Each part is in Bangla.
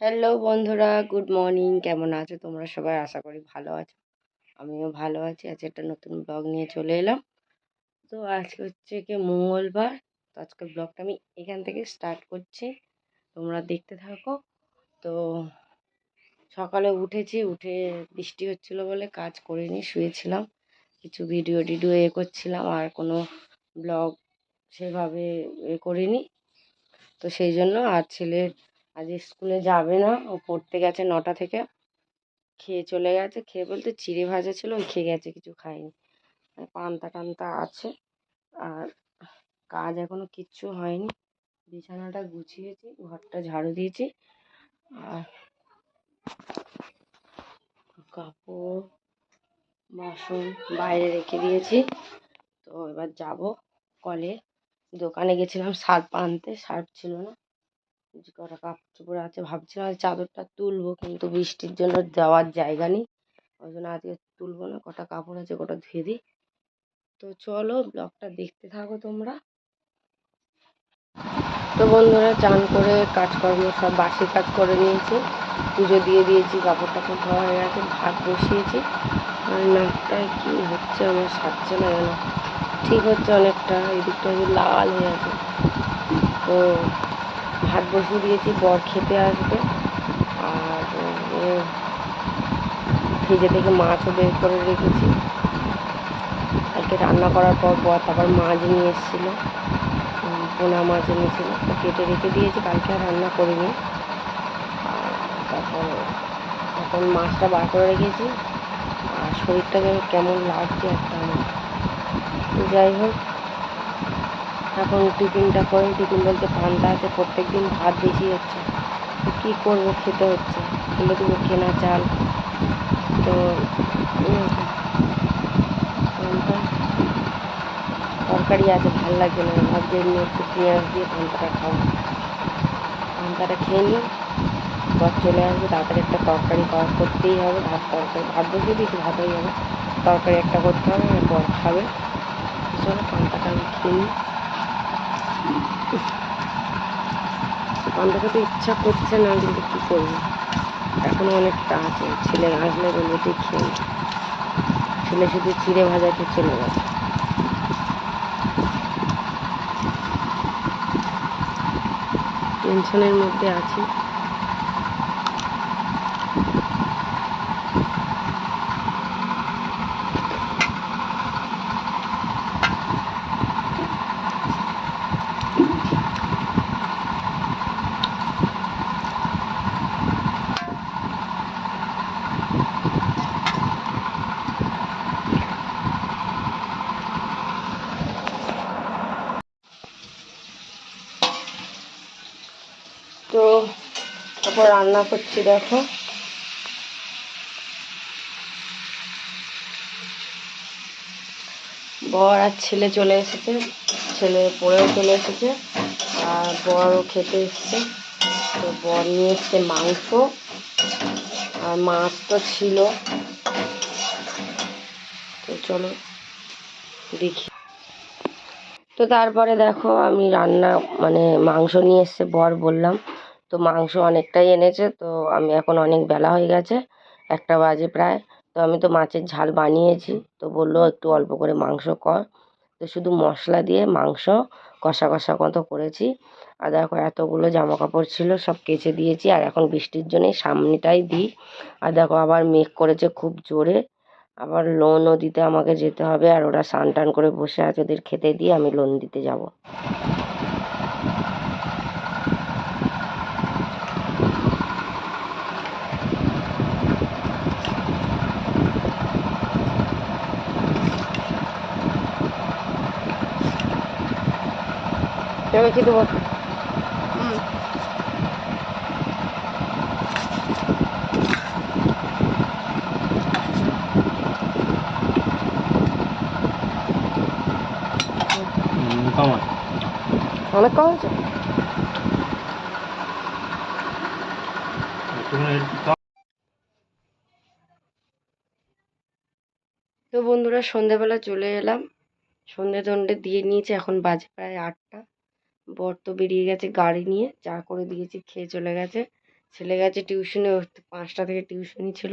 হ্যালো বন্ধুরা, গুড মর্নিং। কেমন আছো তোমরা সবাই? আশা করি ভালো আছো। আমিও ভালো আছি। আজ একটা নতুন ব্লগ নিয়ে চলে এলাম। তো আজকে হচ্ছে কি মঙ্গলবার। তো আজকে ব্লগটা আমি এখান থেকে স্টার্ট করছি। তোমরা দেখতে থাকো। তো সকালে উঠেছি, উঠে বৃষ্টি হচ্ছিল বলে কাজ করিনি, শুয়েছিলাম। কিছু ভিডিও টিডিও এ করছিলাম, আর কোনো ব্লগ সেভাবে এ করিনি। তো সেই জন্য আর ছেলের আজ স্কুলে যাবে না। ও পড়তে গেছে নটা থেকে। খেয়ে চলে গেছে। খেয়ে বলতে চিড়ে ভাজা ছিল ওই খেয়ে গেছে, কিছু খায়নি। পান্তা টান্তা আছে। আর কাজ এখনও কিচ্ছু হয়নি। বিছানাটা গুছিয়েছি, ঘরটা ঝাড়ু দিয়েছি। আর কাপড়, বাসন বাইরে রেখে দিয়েছি। তো এবার যাব কলে। দোকানে গেছিলাম সার্ফ আনতে সার্ফ ছিল না। কটা কাপড় চোপড় আছে, ভাবছিলাম চাদরটা তুলবো কিন্তু বৃষ্টির জন্য যাওয়ার জায়গা নেই। ওই জন্য আজকে তুলবো না, কটা কাপড় আছে, কটা ধুয়ে দিই। তো চলো ব্লগটা দেখতে থাকো তোমরা। তো বন্ধুরা চান করে কাজকর্ম সব বাসি কাজ করে নিয়েছি। পুজো দিয়ে দিয়েছি কাপড় টাপড় ধোয়া হয়ে গেছে, ভাত বসিয়েছি। আর নাকটায় কী হচ্ছে আমার সারছে না কেন ঠিক হচ্ছে অনেকটা এদিকটা লাল হয়ে আছে। তো ভাত বসিয়ে দিয়েছি, বর খেতে আসবে। আর ফ্রিজে থেকে মাছও বের করে রেখেছি। কালকে রান্না করার পর বর তারপর মাছ নিয়ে এসেছিল। পোনা মাছ এনেছিলো। কেটে রেখে দিয়েছি, কালকে আর রান্না করিনি। তারপর, এখন মাছটা বার করে রেখেছি। আর শরীরটাকে কেমন লাগছে একটা আমার। যাই হোক এখন টিফিনটা করে, টিফিন বলতে পান্তা আছে প্রত্যেক দিন ভাত বেশি যাচ্ছে তো কী করব খেতে হচ্ছে। এগুলো কেনা চাল। তো তরকারি আছে, ভালো লাগছে না। ভাবছি এমনি একটু পেঁয়াজ দিয়ে পান্তাটা খাব। পান্তাটা খেয়ে নিই, পর চলে আসবে। তাড়াতাড়ি একটা তরকারি করতেই হবে। ভাত তরকারি, ভাত বসিয়ে দিয়েছি ভাত হয়ে যাবে তরকারি একটা করতে হবে পর খাবে। চলো পান্তাটা আমি খেয়ে নিই। করতে ইচ্ছা করছে না কিন্তু কী করব। এখনও অনেকটা আছে। ছেলে আসলে বলবে তুই খেয়ে ছেলে শুধু চিড়ে ভাজাতে চলে গেছে। টেনশনের মধ্যে আছি। তো তারপর রান্না করছি, দেখো। বর আর ছেলে চলে এসেছে, ছেলে পড়েও চলে এসেছে, আর বরও খেতে এসছে। তো বর নিয়ে এসছে মাংস, আর মাছ তো ছিল। তো চলো দেখি। তো তারপরে দেখো আমি রান্না মানে মাংস নিয়ে এসছে বর বললাম। তো মাংস অনেকটাই এনেছে, তো আমি এখন অনেক বেলা হয়ে গেছে, একটা বাজে প্রায়। তো আমি তো মাছের ঝাল বানিয়েছি, তো বলল একটু অল্প করে মাংস কর। তো শুধু মশলা দিয়ে মাংস কষা কষা মতো করেছি। আর দেখো এতগুলো জামা কাপড় ছিল, সব কেচে দিয়েছি, আর এখন বৃষ্টির জন্যই সামনেটাই দিই। আর দেখো আবার মেঘ করেছে খুব জোরে, আবার লোনও দিতে আমাকে যেতে হবে, আর ওরা স্নান টান করে বসে আছে ওদের খেতে দিয়ে আমি লোন দিতে যাব। কি দেবো। অনেক কম আছে? তো বন্ধুরা সন্ধেবেলা চলে এলাম। সন্ধে টন্ধে দিয়ে নিয়েছি এখন বাজে প্রায় আটটা। বর তো বেরিয়ে গেছে গাড়ি নিয়ে, চা করে দিয়েছি, খেয়ে চলে গেছে। ছেলে গেছে টিউশনে পাঁচটা থেকে টিউশনি ছিল।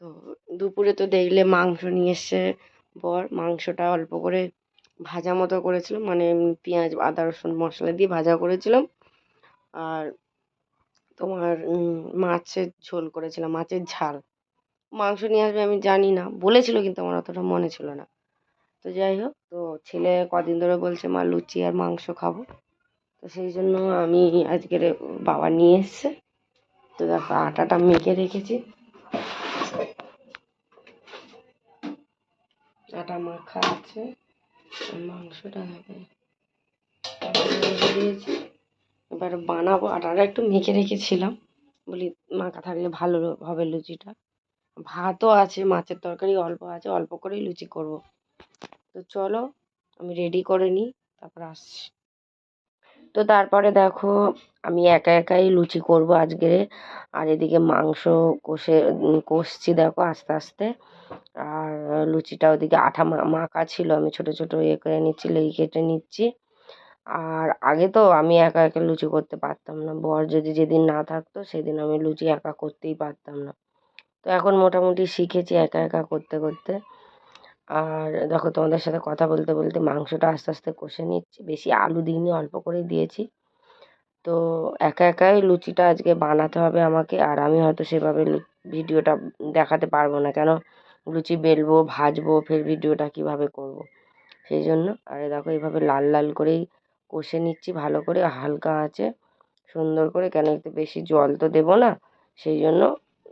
তো দুপুরে তো দেখলে মাংস নিয়ে এসছে বর। মাংসটা অল্প করে ভাজা মতো করেছিলাম মানে পেঁয়াজ, আদা, রসুন মশলা দিয়ে ভাজা করেছিলাম। আর তোমার মাছের ঝোল করেছিলাম, মাছের ঝাল। মাংস নিয়ে আসবে আমি জানি না, বলেছিল কিন্তু আমার অতটা মনে ছিল না। তো যাই হোক তো ছেলে কদিন ধরে বলছে, মা, লুচি আর মাংস খাব। তো সেই জন্য আমি আজকের বাবা নিয়ে এসছে। তো দেখো, আটাটা মেখে রেখেছি। আটা মাখা আছে মাংসটা দিয়েছি এবার বানাবো, আটাটা একটু মেখে রেখেছিলাম। বলি মাখা থাকলে ভালো হবে লুচিটা। ভাতও আছে, মাছের তরকারি অল্প আছে, অল্প করেই লুচি করব। তো চলো, আমি রেডি করে নিই, তারপর আসছি। তো তারপরে দেখো, আমি একা একাই লুচি করব আজকে। আর এদিকে মাংস কষে কষছি দেখো আস্তে আস্তে। আর লুচিটা ওদিকে আঠা মাখা ছিল, আমি ছোট ছোট ইয়ে করে নিচ্ছি, লেই কেটে নিচ্ছি। আর আগে তো আমি একা একা লুচি করতে পারতাম না। বর যদি যেদিন না থাকতো, সেদিন আমি লুচি একা করতেই পারতাম না। তো এখন মোটামুটি শিখেছি একা একা করতে করতে। আর দেখো তোমাদের সাথে কথা বলতে বলতে মাংসটা আস্তে আস্তে কষে নিচ্ছি। বেশি আলু দিইনি অল্প করেই দিয়েছি। তো একা একাই লুচিটা আজকে বানাতে হবে আমাকে, আর আমি হয়তো সেভাবে ভিডিওটা দেখাতে পারব না। কেন? লুচি বেলবো, ভাজবো, ফের ভিডিওটা কীভাবে করব। সেই জন্য, আর দেখো এইভাবে লাল লাল করেই কষে নিচ্ছি ভালো করে। হালকা আছে সুন্দর করে, কেন একটু বেশি জল তো দেবো না, সেই জন্য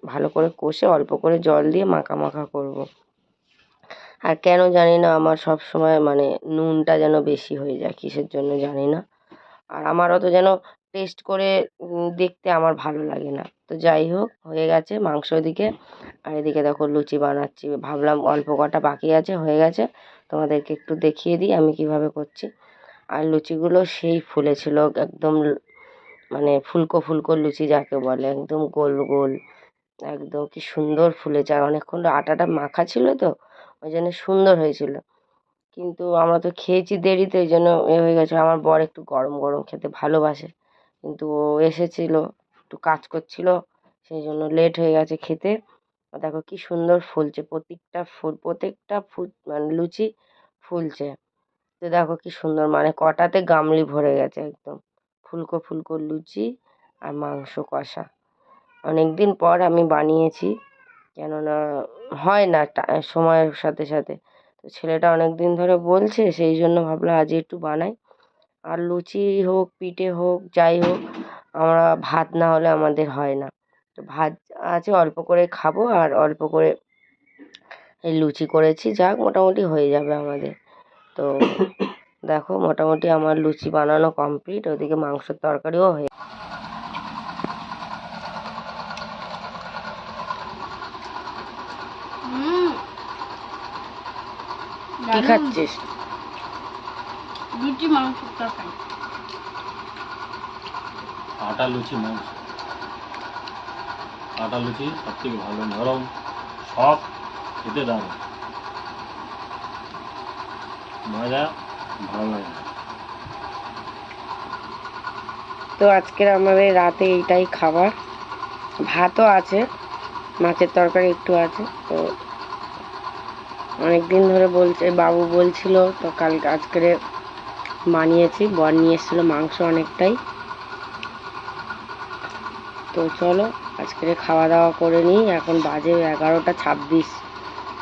ভালো করে কষে অল্প করে জল দিয়ে মাখা মাখা করব। আর কেন জানি না আমার সব সময় মানে নুনটা যেন বেশি হয়ে যায়, কিসের জন্য জানি না। আর আমার অত যেন টেস্ট করে দেখতে আমার ভালো লাগে না। তো যাই হোক, হয়ে গেছে মাংস এদিকে আর এদিকে দেখো লুচি বানাচ্ছি। ভাবলাম অল্প কটা বাকি আছে, হয়ে গেছে। তোমাদেরকে একটু দেখিয়ে দিই আমি কীভাবে করছি। আর লুচিগুলো সেই ফুলেছিল, একদম মানে ফুলকো ফুলকো লুচি যাকে বলে, একদম গোল গোল। একদম কি সুন্দর ফুলেছে। আর অনেকক্ষণ আটাটা মাখা ছিল তো ওই জন্য সুন্দর হয়েছিল। কিন্তু আমরা তো খেয়েছি দেরিতে, ওই জন্য এ হয়ে গেছে, আমার বর একটু গরম গরম খেতে ভালোবাসে। কিন্তু ও এসেছিল, একটু কাজ করছিল, সেই জন্য লেট হয়ে গেছে খেতে। দেখো কি সুন্দর ফুলছে, প্রত্যেকটা ফুল প্রত্যেকটা ফুল মানে লুচি ফুলছে। তো দেখো কি সুন্দর মানে কটাতে গামলি ভরে গেছে একদম। ফুলকো ফুলকো লুচি আর মাংস কষা। অনেক দিন পর আমি বানিয়েছি, কেননা হয় না সময়ের সাথে সাথে। তো ছেলেটা অনেক দিন ধরে বলছে সেই জন্য ভাবলাম আজ একটু বানাই। আর লুচি হোক পিঠে হোক যাই হোক আমরা ভাত না হলে আমাদের হয় না। তো ভাত আছে অল্প করে খাব আর অল্প করে এই লুচি করেছি যাক মোটামুটি হয়ে যাবে আমাদের। তো দেখো মোটামুটি আমার লুচি বানানো কমপ্লিট ওদিকে মাংসের তরকারিও হয়ে কি খাচ্ছিস? রুটি মাংসের তরকারি। আটা লুচি মাংস। আটা লুচি সব থেকে ভালো। নরম সব খেতে দারুণ। মজা ভালো লাগে। তো আজকের আমাদের রাতে এইটাই খাবার। ভাতও আছে মাছের তরকারি একটু আছে তো অনেক দিন ধরে বলছে, বাবু বলছিল, তো কালকে আজকে বানিয়েছি, বর নিয়ে এসেছিল মাংস অনেকটাই। তো চলো আজকে খাওয়া দাওয়া করে নিই, এখন বাজে এগারোটা ছাব্বিশ।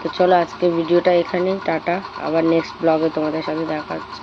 তো চলো আজকে ভিডিওটা এখানেই, টাটা। আবার নেক্সট ব্লগে তোমাদের সাথে দেখা হচ্ছে।